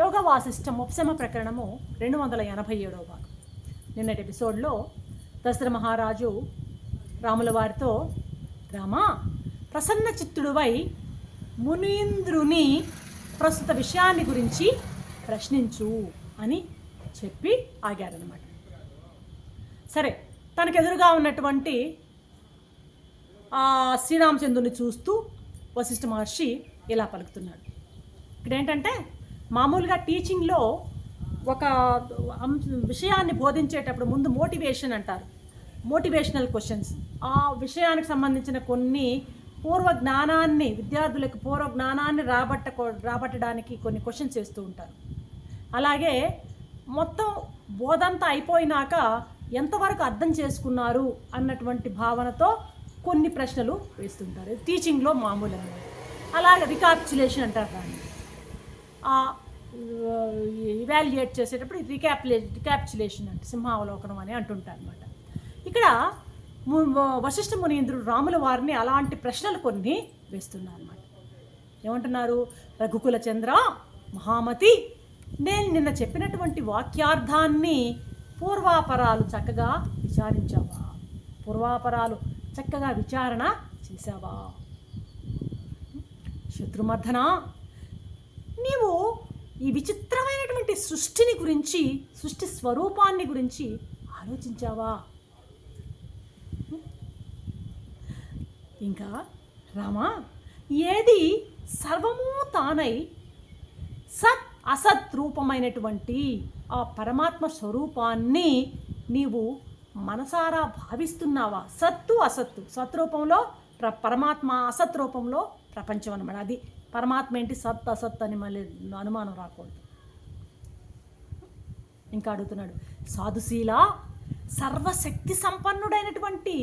యోగ వాసిష్టం ఉపశమ ప్రకరణము రెండు వందల ఎనభై ఏడవ భాగం. నిన్నటి ఎపిసోడ్లో దశర మహారాజు రాముల వారితో రామా ప్రసన్న చిత్తుడువై మునీంద్రుని ప్రస్తుత విషయాన్ని గురించి ప్రశ్నించు అని చెప్పి ఆగారనమాట సరే తనకు ఎదురుగా ఉన్నటువంటి ఆ శ్రీరామచంద్రుని చూస్తూ వశిష్ఠ మహర్షి ఇలా పలుకుతున్నాడు. ఇక్కడేంటంటే మామూలుగా టీచింగ్లో ఒక విషయాన్ని బోధించేటప్పుడు ముందు మోటివేషన్ అంటారు. మోటివేషనల్ క్వశ్చన్స్ ఆ విషయానికి సంబంధించిన కొన్ని పూర్వ జ్ఞానాన్ని విద్యార్థులకు పూర్వ జ్ఞానాన్ని రాబట్ట రాబట్టడానికి కొన్ని క్వశ్చన్స్ చేస్తూ ఉంటారు. అలాగే మొత్తం బోధంతా అయిపోయినాక ఎంతవరకు అర్థం చేసుకున్నారు అన్నటువంటి భావనతో కొన్ని ప్రశ్నలు వేస్తుంటారు. టీచింగ్లో మామూలు అన్నమాట. అలాగే రికార్చులేషన్ అంటారు దాన్ని. ఇవాల్యుయేట్ uh, చేసేటప్పుడు రికాప్లే రికాప్చులేషన్ అంటే సింహావలోకనం అని అంటుంటారు అనమాట ఇక్కడ వశిష్ఠ మునీంద్రుడు రాముల వారిని అలాంటి ప్రశ్నలు కొన్ని వేస్తున్నారు అనమాట ఏమంటున్నారు? రఘుకుల చంద్ర మహామతి నేను నిన్న చెప్పినటువంటి వాక్యార్థాన్ని పూర్వాపరాలు చక్కగా విచారించావా? పూర్వాపరాలు చక్కగా విచారణ చేశావా? శత్రుమర్ధన నీవు ఈ విచిత్రమైనటువంటి సృష్టిని గురించి సృష్టి స్వరూపాన్ని గురించి ఆలోచించావా? ఇంకా రామా ఏది సర్వము తానై సత్ అసత్ రూపమైనటువంటి ఆ పరమాత్మ స్వరూపాన్ని నీవు మనసారా భావిస్తున్నావా? సత్తు అసత్తు. సత్ రూపంలో ప్ర పరమాత్మ అసత్ రూపంలో ప్రపంచం అనమాట అది. పరమాత్మ ఏంటి? సత్ అసత్ అని మళ్ళీ అనుమానం రాకూడదు. ఇంకా అడుగుతున్నాడు సాధుశీల సర్వశక్తి సంపన్నుడైనటువంటి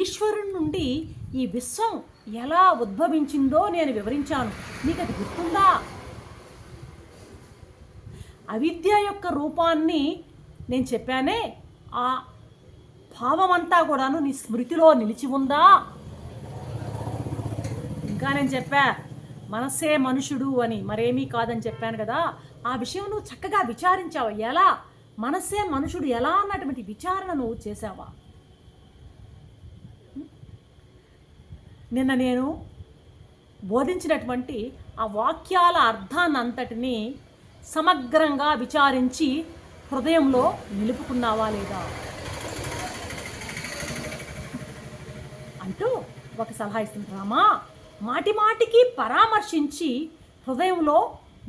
ఈశ్వరుని నుండి ఈ విశ్వం ఎలా ఉద్భవించిందో నేను వివరించాను. నీకు అది గుర్తుందా? అవిద్య యొక్క రూపాన్ని నేను చెప్పానే ఆ భావమంతా కూడాను నీ స్మృతిలో నిలిచి ఉందా? ఇంకా నేను చెప్పా మనసే మనుషుడు అని మరేమీ కాదని చెప్పాను కదా ఆ విషయం నువ్వు చక్కగా విచారించావా? ఎలా? మనసే మనుషుడు ఎలా అన్నటువంటి విచారణ నువ్వు చేసావా నిన్న నేను బోధించినటువంటి ఆ వాక్యాల అర్థాన్నంతటినీ సమగ్రంగా విచారించి హృదయంలో నిలుపుకున్నావా లేదా? అంటూ ఒక సలహా ఇస్తుంది. రామా మాటిమాటికి పరామర్శించి హృదయంలో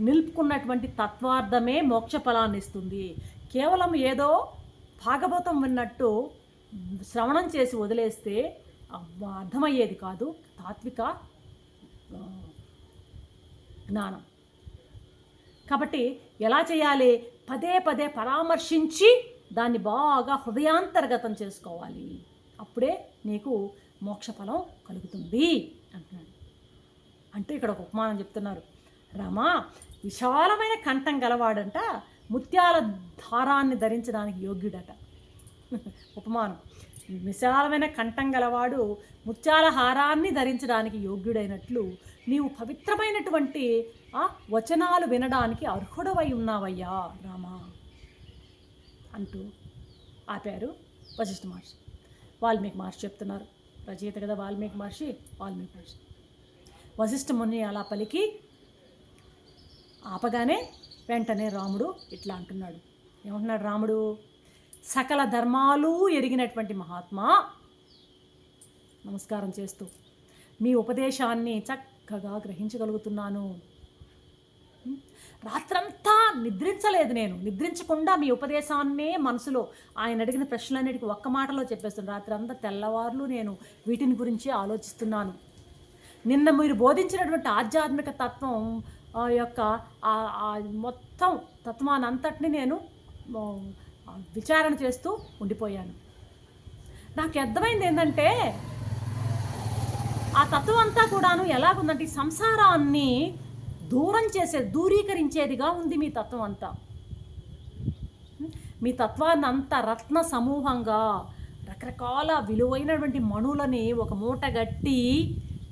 నిలుపుకున్నటువంటి తత్వార్థమే మోక్ష ఫలాన్ని ఇస్తుంది. కేవలం ఏదో భాగవతం విన్నట్టు శ్రవణం చేసి వదిలేస్తే అర్థమయ్యేది కాదు. తాత్విక జ్ఞానం. కాబట్టి ఎలా చేయాలి? పదే పదే పరామర్శించి దాన్ని బాగా హృదయాంతర్గతం చేసుకోవాలి. అప్పుడే నీకు మోక్షఫలం కలుగుతుంది అంటున్నాడు. అంటే ఇక్కడ ఒక ఉపమానం చెప్తున్నారు. రామా విశాలమైన కంఠం గలవాడంట ముత్యాల ధారాన్ని ధరించడానికి యోగ్యుడట. ఉపమానం. విశాలమైన కంఠం గలవాడు ముత్యాల హారాన్ని ధరించడానికి యోగ్యుడైనట్లు నీవు పవిత్రమైనటువంటి ఆ వచనాలు వినడానికి అర్హుడవై ఉన్నావయ్యా రామా అంటూ ఆపారు వశిష్ఠ మహర్షి. వాల్మీకి మహర్షి చెప్తున్నారు. రచయిత కదా వాల్మీకి మహర్షి వాల్మీకి మహర్షి. వశిష్ఠముని అలా పలికి ఆపగానే వెంటనే రాముడు ఇట్లా అంటున్నాడు. ఏమంటున్నాడు రాముడు? సకల ధర్మాలు ఎరిగినటువంటి మహాత్మా నమస్కారం చేస్తూ మీ ఉపదేశాన్ని చక్కగా గ్రహించగలుగుతున్నాను. రాత్రంతా నిద్రించలేదు నేను. నిద్రించకుండా మీ ఉపదేశాన్నే మనసులో ఆయన అడిగిన ప్రశ్నలన్నిటికీ ఒక్క మాటలో చెప్పేస్తున్నాను రాత్రంతా తెల్లవార్లు నేను వీటిని గురించి ఆలోచిస్తున్నాను. నిన్న మీరు బోధించినటువంటి ఆధ్యాత్మిక తత్వం యొక్క మొత్తం తత్వాన్ని అంతటిని నేను విచారణ చేస్తూ ఉండిపోయాను. నాకు అర్థమైంది ఏంటంటే ఆ తత్వం అంతా కూడాను ఎలాగుందంటే ఈ సంసారాన్ని దూరం చేసే దూరీకరించేదిగా ఉంది మీ తత్వం అంతా మీ తత్వాన్ని అంతా రత్న సమూహంగా రకరకాల విలువైనటువంటి మణులని ఒక మూట గట్టి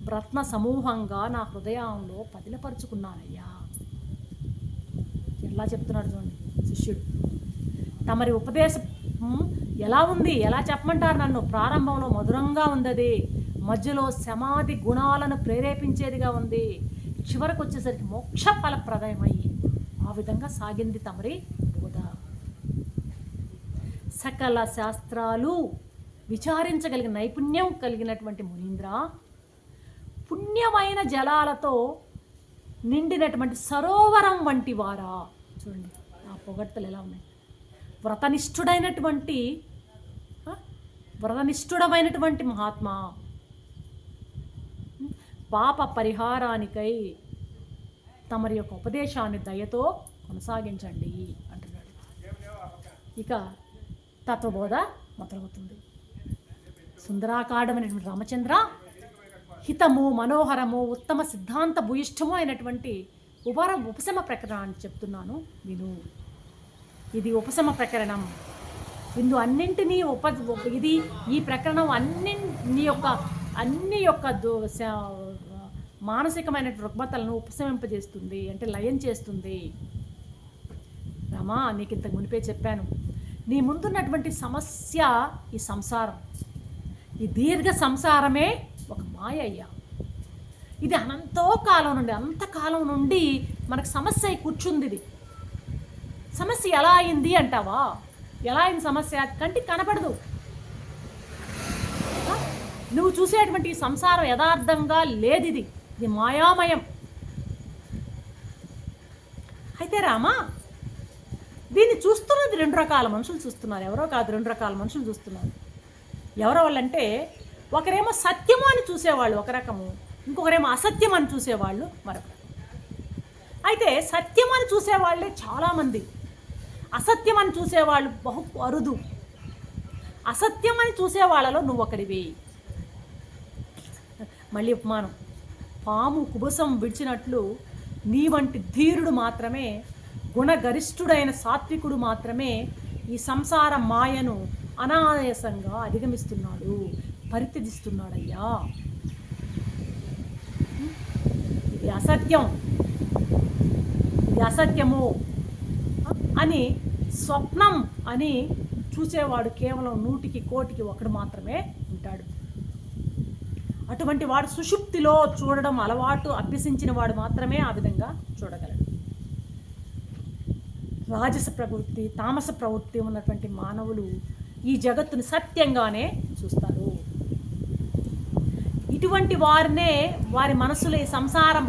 రత్న సమూహంగా నా హృదయంలో పదిలపరుచుకున్నానయ్యా. ఎలా చెప్తున్నాడు చూడండి శిష్యుడు. తమరి ఉపదేశం ఎలా ఉంది? ఎలా చెప్పమంటారు నన్ను? ప్రారంభంలో మధురంగా ఉందది. మధ్యలో సమాధి గుణాలను ప్రేరేపించేదిగా ఉంది. చివరకు వచ్చేసరికి మోక్ష ఫలప్రదయమై ఆ విధంగా సాగింది తమరి బోధ. సకల శాస్త్రాలు విచారించగలిగిన నైపుణ్యం కలిగినటువంటి మునీంద్ర పుణ్యమైన జలాలతో నిండినటువంటి సరోవరం వంటి వారా? చూడండి ఆ పొగడ్తలు ఎలా ఉన్నాయి? వ్రతనిష్ఠుడైనటువంటి వ్రతనిష్ఠుడమైనటువంటి మహాత్మా. పాప పరిహారానికై తమరి యొక్క ఉపదేశాన్ని దయతో కొనసాగించండి అంటున్నాడు. ఇక తత్వబోధ మొదలవుతుంది. సుందరాకాండమైనటువంటి రామచంద్ర హితము మనోహరము ఉత్తమ సిద్ధాంత భూయిష్టము అయినటువంటి ఉపర ఉపశమ ప్రకరణాన్ని చెప్తున్నాను విను. ఇది ఉపశమ ప్రకరణం. ఇందు అన్నింటినీ ఉప ఇది ఈ ప్రకరణం అన్నింటి యొక్క అన్ని యొక్క దో- మానసికమైన రుగ్మతలను ఉపశమింపజేస్తుంది అంటే లయం చేస్తుంది. రమా నీకు ఇంతకు మునిపే చెప్పాను. నీ ముందున్నటువంటి సమస్య ఈ సంసారం. ఈ దీర్ఘ సంసారమే ఒక మాయ అయ్యా ఇది అనంతో కాలం నుండి అంతకాలం నుండి మనకు సమస్య అయి కూర్చుంది ఇది సమస్య ఎలా అయింది అంటావా? ఎలా అయింది సమస్య? కంటికి కనపడదు. నువ్వు చూసేటువంటి సంసారం యథార్థంగా లేదు ఇది ఇది మాయామయం. అయితే రామా దీన్ని చూస్తున్నది రెండు రకాల మనుషులు చూస్తున్నారు. ఎవరో కాదు రెండు రకాల మనుషులు చూస్తున్నారు. ఎవరో వాళ్ళంటే ఒకరేమో సత్యము అని చూసేవాళ్ళు ఒక రకము ఇంకొకరేమో అసత్యం అని చూసేవాళ్ళు మరొక అయితే సత్యం అని చూసేవాళ్ళే చాలామంది. అసత్యం అని చూసేవాళ్ళు బహు అరుదు. అసత్యం అని చూసేవాళ్ళలో నువ్వు ఒకడివి. మళ్ళీ ఉపమానం. పాము కుబసం విడిచినట్లు నీ వంటి ధీరుడు మాత్రమే గుణగరిష్ఠుడైన సాత్వికుడు మాత్రమే ఈ సంసార మాయను అనాయాసంగా అధిగమిస్తున్నాడు. పరిత్యజిస్తున్నాడయ్యా. ఇది అసత్యం. ఇది అసత్యము. అని స్వప్నం అని చూసేవాడు కేవలం నూటికి కోటికి ఒకడు మాత్రమే ఉంటాడు. అటువంటి వాడు సుషుప్తిలో చూడడం అలవాటు అభ్యసించిన వాడు మాత్రమే ఆ విధంగా చూడగలడు. రాజస ప్రవృత్తి తామస ప్రవృత్తి ఉన్నటువంటి మానవులు ఈ జగత్తును సత్యంగానే చూస్తారు. ఇటువంటి వారినే వారి మనసులో ఈ సంసారం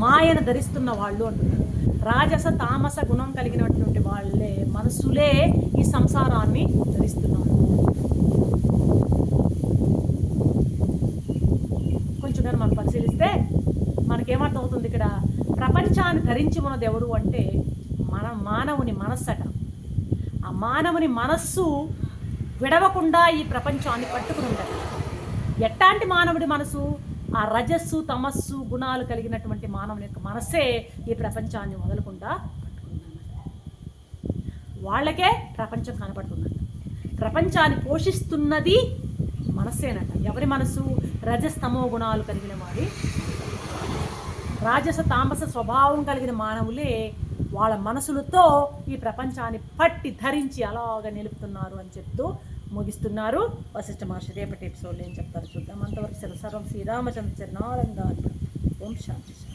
మాయను ధరిస్తున్న వాళ్ళు అంటున్నారు. రాజస తామస గుణం కలిగినటువంటి వాళ్ళే మనసులే ఈ సంసారాన్ని ధరిస్తున్నారు. కొంచెం మనం పరిశీలిస్తే మనకేమర్థమవుతుంది ఇక్కడ? ప్రపంచాన్ని ధరించి ఉన్నది ఎవరు అంటే మన మానవుని మనస్సట. ఆ మానవుని మనస్సు విడవకుండా ఈ ప్రపంచాన్ని పట్టుకుని ఉండదు ఎట్లాంటి మానవుడి మనసు? ఆ రజస్సు తమస్సు గుణాలు కలిగినటువంటి మానవుని యొక్క మనస్సే ఈ ప్రపంచాన్ని వదలకుండా వాళ్ళకే ప్రపంచం కనబడుతుందట ప్రపంచాన్ని పోషిస్తున్నది మనస్సేనట ఎవరి మనసు? రజస్తమో గుణాలు కలిగిన వారి రాజస తామస స్వభావం కలిగిన మానవులే వాళ్ళ మనసులతో ఈ ప్రపంచాన్ని పట్టి ధరించి అలాగ నిలుపుతున్నారు అని చెప్తూ ముగిస్తున్నారు. వశిష్ఠ మహర్షి రేపటి ఎపిసోడ్లో ఏం చెప్తారు చూద్దాం. అంతవరకు సెలవు. సర్వం శ్రీరామచంద్ర చరణాలంగా ఓం శాంతి.